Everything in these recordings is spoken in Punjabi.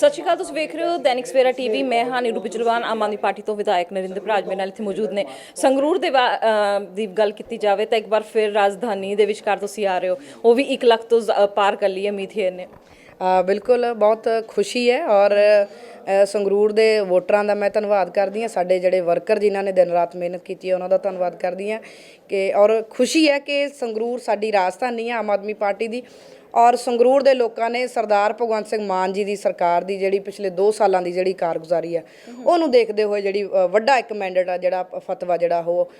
ਸਤਿ ਸ਼੍ਰੀ ਅਕਾਲ, ਤੁਸੀਂ ਵੇਖ ਰਹੇ ਹੋ ਦੈਨਿਕ ਸਵੇਰਾ ਟੀਵੀ। ਮੈਂ ਹਾਂ ਨੀਰੂ ਬਿਜਲਵਾਨ, ਆਮ ਆਦਮੀ ਪਾਰਟੀ ਤੋਂ ਵਿਧਾਇਕ ਨਰਿੰਦਰ ਭਰਾਜ ਮੇਰੇ ਨਾਲ ਇੱਥੇ ਮੌਜੂਦ ਨੇ। ਸੰਗਰੂਰ ਦੇ ਵਾ- ਦੀ ਗੱਲ ਕੀਤੀ ਜਾਵੇ ਤਾਂ ਇੱਕ ਵਾਰ ਫਿਰ ਰਾਜਧਾਨੀ ਦੇ ਵਿਚਕਾਰ ਤੁਸੀਂ ਆ ਰਹੇ ਹੋ। ਉਹ ਵੀ 1 ਲੱਖ ਤੋਂ ਪਾਰ ਕਰ ਲਈ ਹੈ ਮੀਥੇਰ ਨੇ। ਬਿਲਕੁਲ, ਬਹੁਤ ਖੁਸ਼ੀ ਹੈ ਔਰ ਸੰਗਰੂਰ ਦੇ ਵੋਟਰਾਂ ਦਾ ਮੈਂ ਧੰਨਵਾਦ ਕਰਦੀ ਹਾਂ। ਸਾਡੇ ਜਿਹੜੇ ਵਰਕਰ ਜਿਨ੍ਹਾਂ ਨੇ ਦਿਨ ਰਾਤ ਮਿਹਨਤ ਕੀਤੀ ਹੈ, ਉਹਨਾਂ ਦਾ ਧੰਨਵਾਦ ਕਰਦੀ ਹਾਂ ਕਿ ਔਰ ਖੁਸ਼ੀ ਹੈ ਕਿ ਸੰਗਰੂਰ ਸਾਡੀ ਰਾਜਧਾਨੀ ਹੈ ਆਮ ਆਦਮੀ ਪਾਰਟੀ ਦੀ। ਔਰ ਸੰਗਰੂਰ ਦੇ ਲੋਕਾਂ ਨੇ ਸਰਦਾਰ ਭਗਵੰਤ ਸਿੰਘ ਮਾਨ ਜੀ ਦੀ ਸਰਕਾਰ ਦੀ ਜਿਹੜੀ ਪਿਛਲੇ 2 ਸਾਲਾਂ ਦੀ ਜਿਹੜੀ ਕਾਰਗੁਜ਼ਾਰੀ ਹੈ, ਉਹਨੂੰ ਦੇਖਦੇ ਹੋਏ ਜਿਹੜੀ ਵੱਡਾ ਇੱਕ ਮੈਂਡੇਟ ਆ ਜਿਹੜਾ ਫਤਵਾ ਜਿਹੜਾ ਉਹ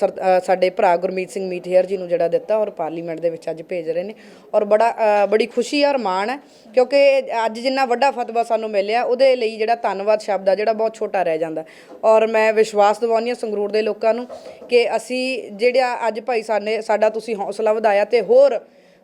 ਸਰ- ਸਾਡੇ ਭਰਾ ਗੁਰਮੀਤ ਸਿੰਘ ਮੀਠੇਰ ਜੀ ਨੂੰ ਜਿਹੜਾ ਦਿੱਤਾ ਔਰ ਪਾਰਲੀਮੈਂਟ ਦੇ ਵਿੱਚ ਅੱਜ ਭੇਜ ਰਹੇ ਨੇ। ਔਰ ਬੜਾ ਬੜੀ ਖੁਸ਼ੀ ਔਰ ਮਾਣ ਹੈ, ਕਿਉਂਕਿ ਅੱਜ ਜਿੰਨਾ ਵੱਡਾ ਫਤਵਾ ਸਾਨੂੰ ਮਿਲਿਆ, ਉਹਦੇ ਲਈ ਜਿਹੜਾ ਧੰਨਵਾਦ ਸ਼ਬਦ ਆ ਜਿਹੜਾ ਬਹੁਤ ਛੋਟਾ ਰਹਿ ਜਾਂਦਾ। ਔਰ ਮੈਂ ਵਿਸ਼ਵਾਸ ਦਿਵਾਉਂਦੀ ਹਾਂ ਸੰਗਰੂਰ ਦੇ ਲੋਕਾਂ ਨੂੰ ਕਿ ਅਸੀਂ ਜਿਹੜਾ ਅੱਜ ਭਾਈ ਸਾਨੇ ਸਾਡਾ ਤੁਸੀਂ ਹੌਸਲਾ ਵਧਾਇਆ ਤੇ ਹੋਰ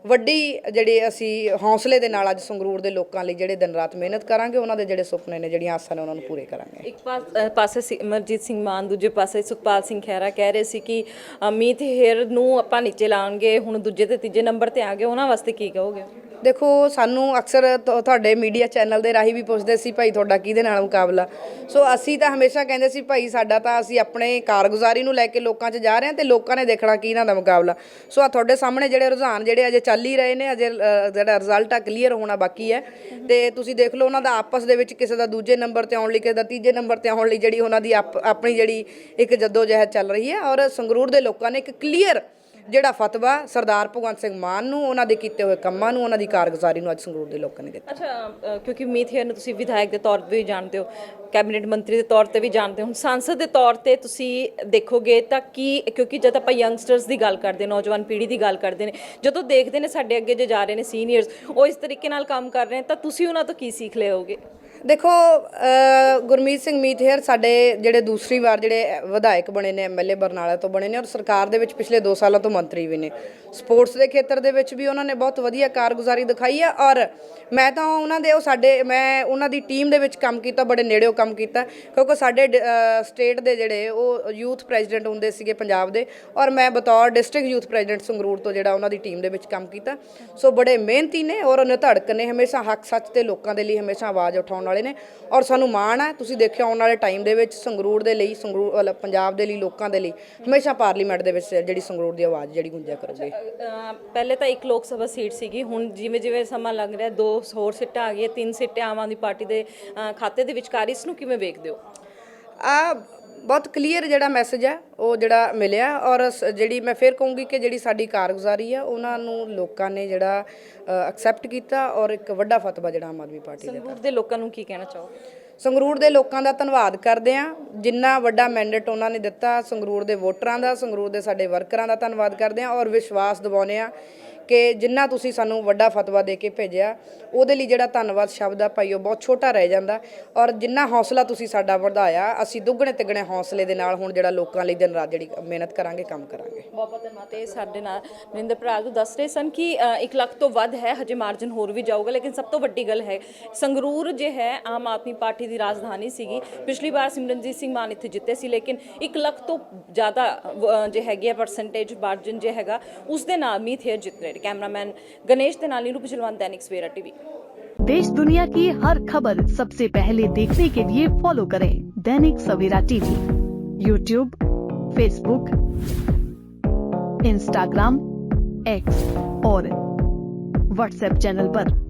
ਵੱਡੀ ਜਿਹੜੇ ਅਸੀਂ ਹੌਸਲੇ ਦੇ ਨਾਲ ਅੱਜ ਸੰਗਰੂਰ ਦੇ ਲੋਕਾਂ ਲਈ ਜਿਹੜੇ ਦਿਨ ਰਾਤ ਮਿਹਨਤ ਕਰਾਂਗੇ, ਉਹਨਾਂ ਦੇ ਜਿਹੜੇ ਸੁਪਨੇ ਨੇ, ਜਿਹੜੀਆਂ ਆਸਾਂ ਨੇ ਉਹਨਾਂ ਨੂੰ ਪੂਰੇ ਕਰਾਂਗੇ। ਇੱਕ ਪਾਸ- ਅਹ ਪਾਸੇ ਸਿਮਰਜੀਤ ਸਿੰਘ ਮਾਨ, ਦੂਜੇ ਪਾਸੇ ਸੁਖਪਾਲ ਸਿੰਘ ਖਹਿਰਾ ਕਹਿ ਰਹੇ ਸੀ ਕਿ ਅਮੀਤ ਹੇਰ ਨੂੰ ਆਪਾਂ ਨੀਚੇ ਲਾਉਣਗੇ ਹੁਣ ਦੂਜੇ ਤੇ ਤੀਜੇ ਨੰਬਰ ਤੇ ਆ ਗਏ ਉਹਨਾਂ ਵਾਸਤੇ ਕੀ ਕਹੋਗੇ? ਦੇਖੋ ਸਾਨੂੰ ਅਕਸਰ ਤੁ- ਤੁਹਾਡੇ ਮੀਡੀਆ ਚੈਨਲ ਦੇ ਰਾਹੀਂ ਵੀ ਪੁੱਛਦੇ ਸੀ ਭਾਈ ਤੁਹਾਡਾ ਕਿਹਦੇ ਨਾਲ ਮੁਕਾਬਲਾ? ਸੋ ਅਸੀਂ ਤਾਂ ਹਮੇਸ਼ਾ ਕਹਿੰਦੇ ਸੀ ਭਾਈ ਸਾਡਾ ਤਾਂ ਅਸੀਂ ਆਪਣੇ ਕਾਰਗੁਜ਼ਾਰੀ ਨੂੰ ਲੈ ਕੇ ਲੋਕਾਂ 'ਚ ਜਾ ਰਹੇ ਹਾਂ ਤੇ ਲੋਕਾਂ ਨੇ ਦੇਖਣਾ ਕਿ ਇਹਨਾਂ ਦਾ ਮੁਕਾਬਲਾ। ਸੋ ਆ ਤੁਹਾਡੇ ਸਾਹਮਣੇ ਜਿਹੜੇ ਰੁਝਾਨ ਜਿਹੜੇ ਅਜੇ ਚੱਲ ਹੀ ਰਹੇ ਨੇ ਅਜੇ ਅ, ਜਿਹੜਾ ਰਿਜ਼ਲਟ ਆ ਕਲੀਅਰ ਹੋਣਾ ਬਾਕੀ ਹੈ। ਤੇ ਤੁਸੀਂ ਦੇਖ ਲਓ ਉਹਨਾਂ ਦਾ ਆਪਸ ਦੇ ਵਿੱਚ ਕਿਸੇ ਦਾ ਦੂਜੇ ਨੰਬਰ ਤੇ ਆਉਣ ਲਈ ਕਿਸੇ ਦਾ ਤੀਜੇ ਨੰਬਰ ਤੇ ਆਉਣ ਲਈ ਜਿਹੜੀ ਉਹਨਾਂ ਦੀ ਆਪ- ਆਪਣੀ ਜਿਹੜੀ ਇੱਕ ਜਦੋਜਹਿਦ ਚੱਲ ਰਹੀ ਹੈ ਔਰ ਸੰਗਰੂਰ ਦੇ ਲੋਕਾਂ ਨੇ ਇੱਕ ਕਲੀਅਰ ਜਿਹੜਾ ਫਤਵਾ ਸਰਦਾਰ ਭਗਵੰਤ ਸਿੰਘ ਮਾਨ ਨੂੰ ਉਹਨਾਂ ਦੇ ਕੀਤੇ ਹੋਏ ਕੰਮਾਂ ਨੂੰ ਉਹਨਾਂ ਦੀ ਕਾਰਗੁਜ਼ਾਰੀ ਨੂੰ ਅੱਜ ਸੰਗਰੂਰ ਦੇ ਲੋਕਾਂ ਨੇ ਦਿੱਤਾ। ਅੱਛਾ ਅ, ਕਿਉਂਕਿ ਮੀਥੇਰ ਨੂੰ ਤੁਸੀਂ ਵਿਧਾਇਕ ਦੇ ਤੌਰ ਤੇ ਵੀ ਜਾਣਦੇ ਹੋ ਕੈਬਨਿਟ ਮੰਤਰੀ ਦੇ ਤੌਰ ਤੇ ਵੀ ਜਾਣਦੇ ਹੋ ਹੁਣ ਸਾਂਸਦ ਦੇ ਤੌਰ ਤੇ ਤੁਸੀਂ ਦੇਖੋਗੇ ਤਾਂ ਕੀ ਕਿਉਂਕਿ ਜਦ ਆਪਾਂ ਯੰਗਸਟਰਸ ਦੀ ਗੱਲ ਕਰਦੇ ਨੌਜਵਾਨ ਪੀੜ੍ਹੀ ਦੀ ਗੱਲ ਕਰਦੇ ਨੇ ਜਦੋਂ ਦੇਖਦੇ ਨੇ ਸਾਡੇ ਅੱਗੇ ਜੇ ਜਾ ਰਹੇ ਨੇ ਸੀਨੀਅਰਸ ਉਹ ਇਸ ਤਰੀਕੇ ਨਾਲ ਕੰਮ ਕਰ ਰਹੇ ਨੇ ਤਾਂ ਤੁਸੀਂ ਉਹਨਾਂ ਤੋਂ ਕੀ ਸਿੱਖ ਲਿਓਗੇ ਦੇਖੋ ਗੁਰਮੀਤ ਸਿੰਘ ਮੀਤਹੇਰ ਸਾਡੇ ਜਿਹੜੇ ਦੂਸਰੀ ਵਾਰ ਜਿਹੜੇ ਵਿਧਾਇਕ ਬਣੇ ਨੇ ਐਮਐਲਏ ਬਰਨਾਲਾ ਤੋਂ ਬਣੇ ਨੇ ਔਰ ਸਰਕਾਰ ਦੇ ਵਿੱਚ ਪਿਛਲੇ 2 ਸਾਲਾਂ ਤੋਂ ਮੰਤਰੀ ਵੀ ਨੇ। ਸਪੋਰਟਸ ਦੇ ਖੇਤਰ ਦੇ ਵਿੱਚ ਵੀ ਉਹਨਾਂ ਨੇ ਬਹੁਤ ਵਧੀਆ ਕਾਰਗੁਜ਼ਾਰੀ ਦਿਖਾਈ ਹੈ ਔਰ ਮੈਂ ਤਾਂ ਉਹਨਾਂ ਦੇ, ਉਹ ਸਾਡੇ, ਮੈਂ ਉਹਨਾਂ ਦੀ ਟੀਮ ਦੇ ਵਿੱਚ ਕੰਮ ਕੀਤਾ, ਬੜੇ ਨੇੜਿਓਂ ਕੰਮ ਕੀਤਾ, ਕਿਉਂਕਿ ਸਾਡੇ ਸਟੇਟ ਦੇ ਜਿਹੜੇ ਉਹ ਯੂਥ ਪ੍ਰੈਜ਼ੀਡੈਂਟ ਹੁੰਦੇ ਸੀਗੇ ਪੰਜਾਬ ਦੇ ਔਰ ਮੈਂ ਬਤੌਰ ਡਿਸਟ੍ਰਿਕਟ ਯੂਥ ਪ੍ਰੈਜ਼ੀਡੈਂਟ ਸੰਗਰੂਰ ਤੋਂ ਜਿਹੜਾ ਉਹਨਾਂ ਦੀ ਟੀਮ ਦੇ ਵਿੱਚ ਕੰਮ ਕੀਤਾ। ਸੋ ਬੜੇ ਮਿਹਨਤੀ ਨੇ ਔਰ ਨਿਧੜਕ ਨੇ, ਹਮੇਸ਼ਾ ਹੱਕ ਸੱਚ ਤੇ ਲੋਕਾਂ ਦੇ ਲਈ ਹਮੇਸ਼ਾ ਆਵਾਜ਼ ਉਠਾਉਣ ਵਾਲੇ ਨੇ ਔਰ ਸਾਨੂੰ ਮਾਣ ਹੈ ਤੁਸੀਂ ਦੇਖਿਆ ਆਉਣ ਵਾਲੇ ਟਾਈਮ ਦੇ ਵਿੱਚ ਸੰਗਰੂਰ ਦੇ ਲਈ ਸੰਗਰੂਰ ਪੰਜਾਬ ਦੇ ਲਈ ਲੋਕਾਂ ਦੇ ਲਈ ਹਮੇਸ਼ਾ ਪਾਰਲੀਮੈਂਟ ਦੇ ਵਿੱਚ ਜਿਹੜੀ ਸੰਗਰੂਰ ਦੀ ਆਵਾਜ਼ ਜਿਹੜੀ ਗੁੰਜਿਆ ਕਰੂਗੀ। ਪਹਿਲੇ ਤਾਂ ਇੱਕ ਲੋਕ ਸਭਾ ਸੀਟ ਸੀਗੀ ਹੁਣ ਜਿਵੇਂ ਜਿਵੇਂ ਸਮਾਂ ਲੱਗ ਰਿਹਾ ਦੋ ਹੋਰ ਸੀਟਾਂ ਆ ਗਈਆਂ ਤਿੰਨ ਸੀਟਾਂ ਆਮ ਆਦਮੀ ਪਾਰਟੀ ਦੇ ਖਾਤੇ ਦੇ ਵਿਚਕਾਰ ਇਸ ਨੂੰ ਕਿਵੇਂ ਵੇਖਦੇ ਹੋ? ਆ ਬਹੁਤ ਕਲੀਅਰ ਜਿਹੜਾ ਮੈਸੇਜ ਹੈ ਉਹ ਜਿਹੜਾ ਮਿਲਿਆ ਔਰ ਸ- ਜਿਹੜੀ ਮੈਂ ਫਿਰ ਕਹੂੰਗੀ ਕਿ ਜਿਹੜੀ ਸਾਡੀ ਕਾਰਗੁਜ਼ਾਰੀ ਆ ਉਹਨਾਂ ਨੂੰ ਲੋਕਾਂ ਨੇ ਜਿਹੜਾ ਐਕਸੈਪਟ ਕੀਤਾ ਔਰ ਇੱਕ ਵੱਡਾ ਫਤਵਾ ਜਿਹੜਾ ਆਮ ਆਦਮੀ ਪਾਰਟੀ ਦਾ ਸੰਗਰੂਰ ਦੇ ਲੋਕਾਂ ਨੂੰ ਕੀ ਕਹਿਣਾ ਚਾਹੋਗੇ? ਸੰਗਰੂਰ ਦੇ ਲੋਕਾਂ ਦਾ ਧੰਨਵਾਦ ਕਰਦੇ ਆ ਜਿੰਨਾ ਵੱਡਾ ਮੈਂਡੇਟ ਉਹਨਾਂ ਨੇ ਦਿੱਤਾ ਸੰਗਰੂਰ ਦੇ ਵੋਟਰਾਂ ਦਾ ਸੰਗਰੂਰ ਦੇ ਸਾਡੇ ਵਰਕਰਾਂ ਦਾ ਧੰਨਵਾਦ ਕਰਦੇ ਆ ਔਰ ਵਿਸ਼ਵਾਸ ਦਿਵਾਉਂਦੇ ਆ ਕਿ ਜਿੰਨਾ ਤੁਸੀਂ ਸਾਨੂੰ ਵੱਡਾ ਫਤਵਾ ਦੇ ਕੇ ਭੇਜਿਆ, ਉਹਦੇ ਲਈ ਜਿਹੜਾ ਧੰਨਵਾਦ ਸ਼ਬਦ ਆ ਭਾਈ, ਉਹ ਬਹੁਤ ਛੋਟਾ ਰਹਿ ਜਾਂਦਾ। ਔਰ ਜਿੰਨਾ ਹੌਸਲਾ ਤੁਸੀਂ ਸਾਡਾ ਵਧਾਇਆ, ਅਸੀਂ ਦੁੱਗਣੇ ਤਿੱਗਣੇ ਹੌਸਲੇ ਦੇ ਨਾਲ ਹੁਣ ਜਿਹੜਾ ਲੋਕਾਂ ਲਈ ਦਿਨ ਰਾਤ ਜਿਹੜੀ ਮਿਹਨਤ ਕਰਾਂਗੇ, ਕੰਮ ਕਰਾਂਗੇ। ਬਹੁਤ ਬਹੁਤ ਧੰਨਵਾਦ। ਇਹ ਸਾਡੇ ਨਾਲ ਨਰਿੰਦਰ ਭਰਾਗ ਦੱਸ ਰਹੇ ਸਨ ਕਿ 1 ਲੱਖ ਤੋਂ ਵੱਧ ਹੈ, ਹਜੇ ਮਾਰਜਨ ਹੋਰ ਵੀ ਜਾਊਗਾ, ਲੇਕਿਨ ਸਭ ਤੋਂ ਵੱਡੀ ਗੱਲ ਹੈ, ਸੰਗਰੂਰ ਜੇ ਹੈ, ਆਮ ਆਦਮੀ ਪਾਰਟੀ ਦੀ ਰਾਜਧਾਨੀ ਸੀਗੀ। ਪਿਛਲੀ ਵਾਰ ਸਿਮਰਨਜੀਤ ਸਿੰਘ ਮਾਨ ਇੱਥੇ ਜਿੱਤੇ ਸੀ, ਲੇਕਿਨ 1 ਲੱਖ ਤੋਂ ਜ਼ਿਆਦਾ ਜੇ ਹੈਗੀ ਹੈ ਪਰਸੈਂਟੇਜ ਮਾਰਜਨ ਜੇ ਹੈਗਾ, ਉਸ ਦੇ ਨਾਲ ਮੀਤ ਹੇਅਰ ਜਿੱਤ ਰਹੇ मेरे कैमरामैन गणेश तेनाली रूप जलवान दैनिक सवेरा टीवी देश दुनिया की हर खबर सबसे पहले देखने के लिए फॉलो करें Dainik Savera TV YouTube Facebook Instagram X और व्हाट्सएप चैनल पर।